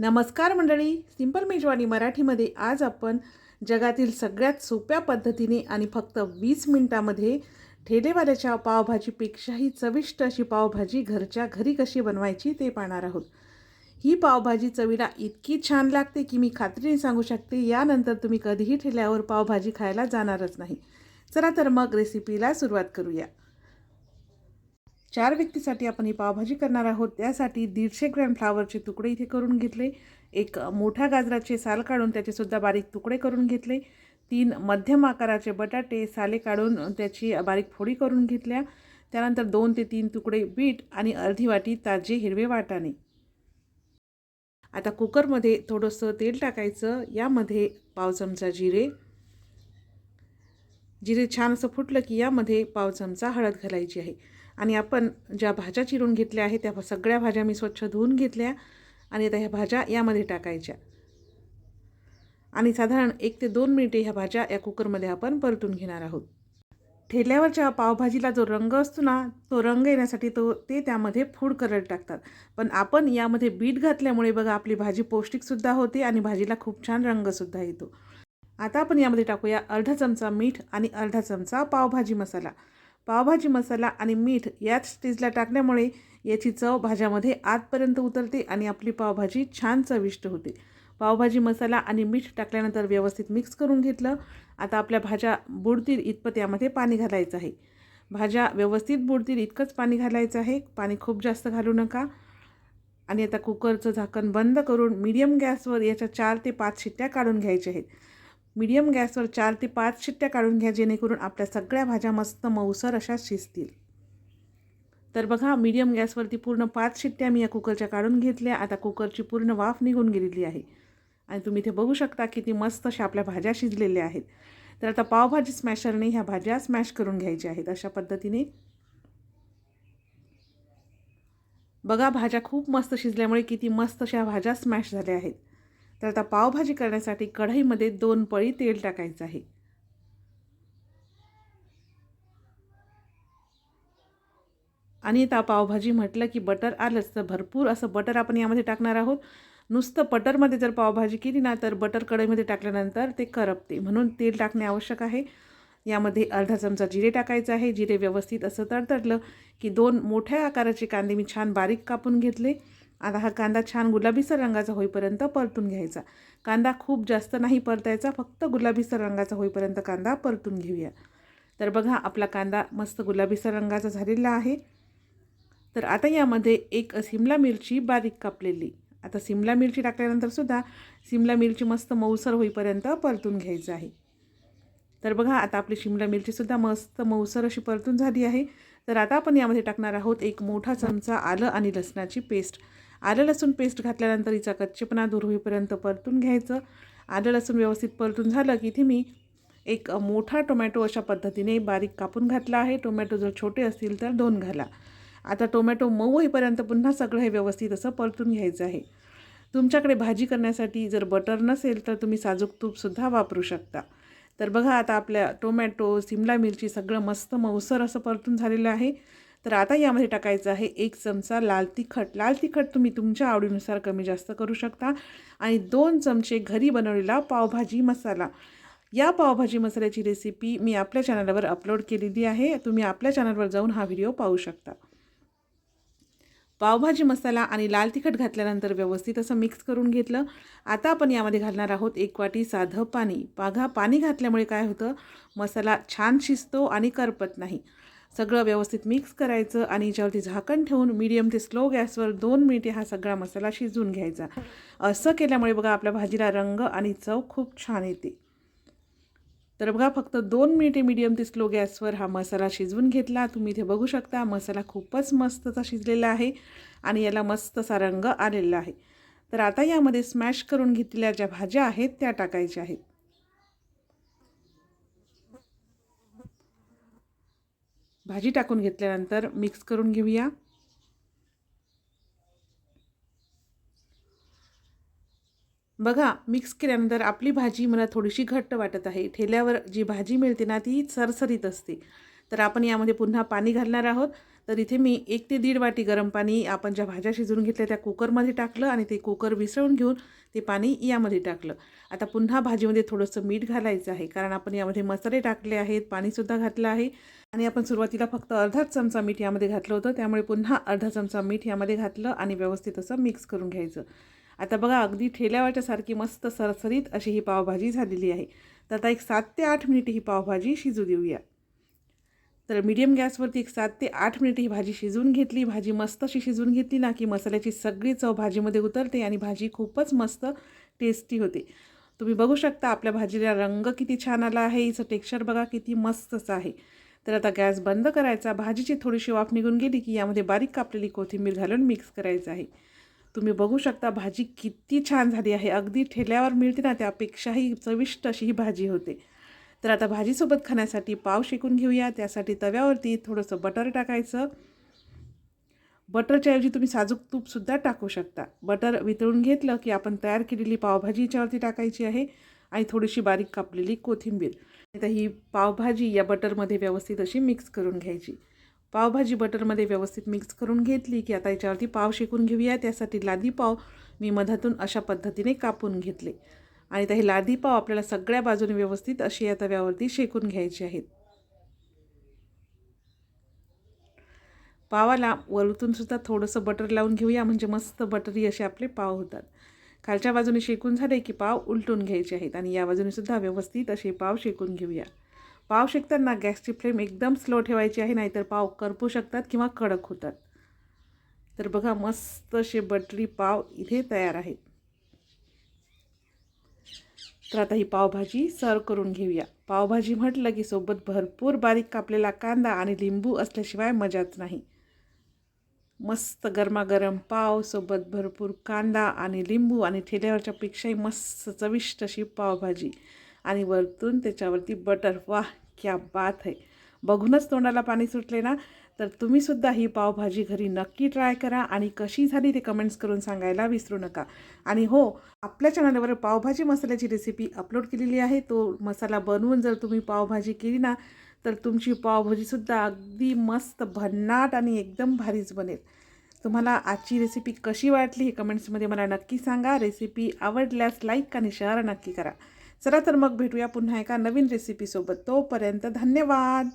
नमस्कार मंडळी सिंपल मेजवानी मराठीमध्ये आज आपण जगातील सगळ्यात सोप्या पद्धतीने आणि फक्त वीस मिनटामध्ये ठेलेवाल्याच्या पावभाजीपेक्षाही चविष्ट अशी पावभाजी घरच्या घरी कशी बनवायची ते पाहणार आहोत. ही पावभाजी चवीला इतकी छान लागते की मी खात्रीने सांगू शकते यानंतर तुम्ही कधीही ठेल्यावर पावभाजी खायला जाणारच नाही. चला तर मग रेसिपीला सुरुवात करूया. चार व्यक्तीसाठी आपण ही पावभाजी करणार आहोत. त्यासाठी दीडशे ग्रॅम फ्लावरचे तुकडे इथे करून घेतले. एक मोठ्या गाजराचे साल काढून त्याचेसुद्धा बारीक तुकडे करून घेतले. तीन मध्यम आकाराचे बटाटे साले काढून त्याची बारीक फोडी करून घेतल्या. त्यानंतर दोन ते तीन तुकडे बीट आणि अर्धी वाटी ताजे हिरवे वाटाणे. आता कुकरमध्ये थोडंसं तेल टाकायचं. यामध्ये पाव चमचा जिरे. जिरे छान असं फुटलं की यामध्ये पाव चमचा हळद घालायची आहे. आणि आपण ज्या भाज्या चिरून घेतल्या आहेत त्या सगळ्या भाज्या मी स्वच्छ धुवून घेतल्या आणि आता ह्या भाज्या यामध्ये टाकायच्या. आणि साधारण एक ते दोन मिनिटे ह्या भाज्या या कुकरमध्ये आपण परतून घेणार आहोत. ठेल्यावरच्या पावभाजीला जो रंग असतो ना तो रंग येण्यासाठी तो ते त्यामध्ये फूड कलर टाकतात. पण आपण यामध्ये बीट घातल्यामुळे बघा आपली भाजी पौष्टिकसुद्धा होते आणि भाजीला खूप छान रंगसुद्धा येतो. आता आपण यामध्ये टाकूया अर्धा चमचा मीठ आणि अर्धा चमचा पावभाजी मसाला. पावभाजी मसाला आणि मीठ याच स्टेजला टाकल्यामुळे याची चव भाज्यामध्ये आतपर्यंत उतरते आणि आपली पावभाजी छान चविष्ट होते. पावभाजी मसाला आणि मीठ टाकल्यानंतर व्यवस्थित मिक्स करून घेतलं. आता आपल्या भाज्या बुडतील इतपत यामध्ये पाणी घालायचं आहे. भाज्या व्यवस्थित बुडतील इतकंच पाणी घालायचं आहे. पाणी खूप जास्त घालू नका. आणि आता कुकरचं झाकण बंद करून मीडियम गॅसवर याच्या चार ते पाच शिट्ट्या काढून घ्यायच्या आहेत. मीडियम गॅसवर चार ते पाच शिट्ट्या काढून घ्या जेणेकरून आपल्या सगळ्या भाज्या मस्त मऊसर अशा शिजतील. तर बघा मीडियम गॅसवरती पूर्ण पाच शिट्ट्या मी या कुकरच्या काढून घेतल्या. आता कुकरची पूर्ण वाफ निघून गेलेली आहे. आणि तुम्ही इथे बघू शकता किती मस्त अशा आपल्या भाज्या शिजलेल्या आहेत. तर आता पावभाजी स्मॅशरने ह्या भाज्या स्मॅश करून घ्यायच्या आहेत अशा पद्धतीने. बघा भाज्या खूप मस्त शिजल्यामुळे किती मस्त अशा भाज्या स्मॅश झाल्या आहेत. तर आता पावभाजी करण्यासाठी कढईमध्ये दोन पळी तेल टाकायचं आहे. आणि आता पावभाजी म्हटलं की बटर आलंच तर भरपूर असं बटर आपण यामध्ये टाकणार आहोत. नुसतं बटरमध्ये जर पावभाजी केली ना तर बटर कढईमध्ये टाकल्यानंतर ते करपते. म्हणून तेल टाकणे आवश्यक आहे. यामध्ये अर्धा चमचा जिरे टाकायचं आहे. जिरे व्यवस्थित असं तडतडलं की दोन मोठ्या आकाराचे कांदे मी छान बारीक कापून घेतले. आता हा कांदा छान गुलाबीसर रंगाचा होईपर्यंत परतून घ्यायचा. कांदा खूप जास्त नाही परतायचा फक्त गुलाबीसर रंगाचा होईपर्यंत कांदा परतून घेऊया. तर बघा आपला कांदा मस्त गुलाबीसर रंगाचा झालेला आहे. तर आता यामध्ये एक सिमला मिरची बारीक कापलेली. आता सिमला मिरची टाकल्यानंतरसुद्धा सिमला मिरची मस्त मऊसर होईपर्यंत परतून घ्यायचं आहे. तर बघा आता आपली शिमला मिरचीसुद्धा मस्त मऊसर अशी परतून झाली आहे. तर आता आपण यामध्ये टाकणार आहोत एक मोठा चमचा आलं आणि लसणाची पेस्ट. आलं लसूण पेस्ट घातल्यानंतर हिचा कच्चेपणा दूर होईपर्यंत परतून घ्यायचं. आलं लसूण व्यवस्थित परतून झालं की इथे मी एक मोठा टोमॅटो अशा पद्धतीने बारीक कापून घातला आहे. टोमॅटो जर छोटे असतील तर दोन घाला. आता टोमॅटो मऊ होईपर्यंत पुन्हा सगळं हे व्यवस्थित असं परतून घ्यायचं आहे. तुमच्याकडे भाजी करण्यासाठी जर बटर नसेल तर तुम्ही साजूक तूपसुद्धा वापरू शकता. तर बघा आता आपल्या टोमॅटो सिमला मिरची सगळं मस्त मऊसर असं परतून झालेलं आहे. तर आता यामध्ये टाकायचं आहे एक चमचा लाल तिखट. लाल तिखट तुम्ही तुमच्या आवडीनुसार कमी जास्त करू शकता. आणि दोन चमचे घरी बनवलेला पावभाजी मसाला. या पावभाजी मसाल्याची रेसिपी मी आपल्या चॅनलवर अपलोड केलेली आहे. तुम्ही आपल्या चॅनलवर जाऊन हा व्हिडिओ पाहू शकता. पावभाजी मसाला आणि लाल तिखट घातल्यानंतर व्यवस्थित असं मिक्स करून घेतलं. आता आपण यामध्ये घालणार आहोत एक वाटी साधं पाणी. पाघा पाणी घातल्यामुळे काय होतं? मसाला छान शिजतो आणि करपत नाही. सगळं व्यवस्थित मिक्स करायचं आणि याच्यावरती झाकण ठेवून मीडियम ते स्लो गॅसवर दोन मिनिटे हा सगळा मसाला शिजवून घ्यायचा. असं केल्यामुळे बघा आपल्या भाजीला रंग आणि चव खूप छान येते. तर बघा फक्त दोन मिनिटे मीडियम ते स्लो गॅसवर हा मसाला शिजवून घेतला. तुम्ही इथे बघू शकता मसाला खूपच मस्तचा शिजलेला आहे आणि याला मस्तसा रंग आलेला आहे. तर आता यामध्ये स्मॅश करून घेतलेल्या ज्या भाज्या आहेत त्या टाकायच्या आहेत. भाजी टाकून घेतल्यानंतर मिक्स करून घेऊया. बघा मिक्स केल्यानंतर आपली भाजी मला थोडीशी घट्ट वाटत आहे. ठेल्यावर जी भाजी मिळते ना ती सरसरीत असते. तर आपण यामध्ये पुन्हा पाणी घालणार आहोत. तर इथे मी एक ते दीड वाटी गरम पाणी आपण ज्या भाज्या शिजवून घेतल्या त्या कुकरमध्ये टाकलं आणि ते कुकर विसळून घेऊन ते पाणी यामध्ये टाकलं. आता पुन्हा भाजीमध्ये थोडंसं मीठ घालायचं आहे कारण आपण यामध्ये मसाले टाकले आहेत पाणीसुद्धा घातलं आहे. आणि आपण सुरुवातीला फक्त अर्धाच चमचा मीठ यामध्ये घातलं होतं त्यामुळे पुन्हा अर्धा चमचा मीठ यामध्ये घातलं आणि व्यवस्थित असं मिक्स करून घ्यायचं. आता बघा अगदी ठेल्यावाच्यासारखी मस्त सरसरीत अशी ही पावभाजी झालेली आहे. तर आता एक सात ते आठ मिनिट ही पावभाजी शिजू देऊया. तर मीडियम गॅसवरती एक सात ते आठ मिनिट ही भाजी शिजवून घेतली. भाजी मस्त अशी शिजवून घेतली ना की मसाल्याची सगळी चव भाजीमध्ये उतरते आणि भाजी खूपच मस्त टेस्टी होते. तुम्ही बघू शकता आपल्या भाजीला रंग किती छान आला आहे. हिचं टेक्स्चर बघा किती मस्तच आहे. तर आता गॅस बंद करायचा. भाजीची थोडीशी वाफ निघून गेली की यामध्ये बारीक कापलेली कोथिंबीर घालून मिक्स करायचं आहे. तुम्ही बघू शकता भाजी किती छान झाली आहे. अगदी ठेल्यावर मिळते ना त्यापेक्षाही चविष्ट अशी ही भाजी होते. तर आता भाजीसोबत खाण्यासाठी पाव शेकून घेऊया. त्यासाठी तव्यावरती थोडंसं बटर टाकायचं. बटरच्या ऐवजी तुम्ही साजूक तूपसुद्धा टाकू शकता. बटर वितळून घेतलं की आपण तयार केलेली पावभाजी याच्यावरती टाकायची आहे आणि थोडीशी बारीक कापलेली कोथिंबीर. आता ही पावभाजी या बटरमध्ये व्यवस्थित अशी मिक्स करून घ्यायची. पावभाजी बटरमध्ये व्यवस्थित मिक्स करून घेतली की आता याच्यावरती पाव शेकून घेऊया. त्यासाठी लादी पाव मी मधातून अशा पद्धतीने कापून घेतले. आणि आता हे लादी पाव आपल्याला सगळ्या बाजूने व्यवस्थित अशी या तव्यावरती शेकून घ्यायची आहेत. पावाला वरतून सुद्धा थोडंसं बटर लावून घेऊया म्हणजे मस्त बटरी असे आपले पाव होतात. खालच्या बाजूने शेकून झाले की पाव उलटून घ्यायचे आहेत आणि या बाजूने सुद्धा व्यवस्थित असे पाव शेकून घेऊया. पाव शेकताना गॅसची फ्लेम एकदम स्लो ठेवायची आहे नाहीतर पाव करपू शकतात किंवा कडक होतात. तर बघा मस्त असे बटरी पाव इथे तयार आहेत. तर आता ही पावभाजी सर्व करून घेऊया. पावभाजी म्हटलं की सोबत भरपूर बारीक कापलेला कांदा आणि लिंबू असल्याशिवाय मजाच नाही. मस्त गरमागरम पाव सोबत भरपूर कांदा आणि लिंबू आणि ठेल्यावरच्या पेक्षाही मस्त चविष्ट अशी पावभाजी. आणि वरतून त्याच्यावरती बटर. वाह क्या बात आहे. बघूनच तोंडाला पाणी सुटले ना? तर तुम्हीसुद्धा ही पावभाजी घरी नक्की ट्राय करा आणि कशी झाली ते कमेंट्स करून सांगायला विसरू नका. आणि हो आपल्या चॅनलवर पावभाजी मसाल्याची रेसिपी अपलोड केलेली आहे. तो मसाला बनवून जर तुम्ही पावभाजी केली ना तर तुमची पावभाजीसुद्धा अगदी मस्त भन्नाट आणि एकदम भारीच बनेल. तुम्हाला आजची रेसिपी कशी वाटली हे कमेंट्समध्ये मला नक्की सांगा. रेसिपी आवडल्यास लाईक आणि शेअर नक्की करा. चला तर मग भेटूया पुन्हा एका नवीन रेसिपीसोबत तोपर्यंत धन्यवाद!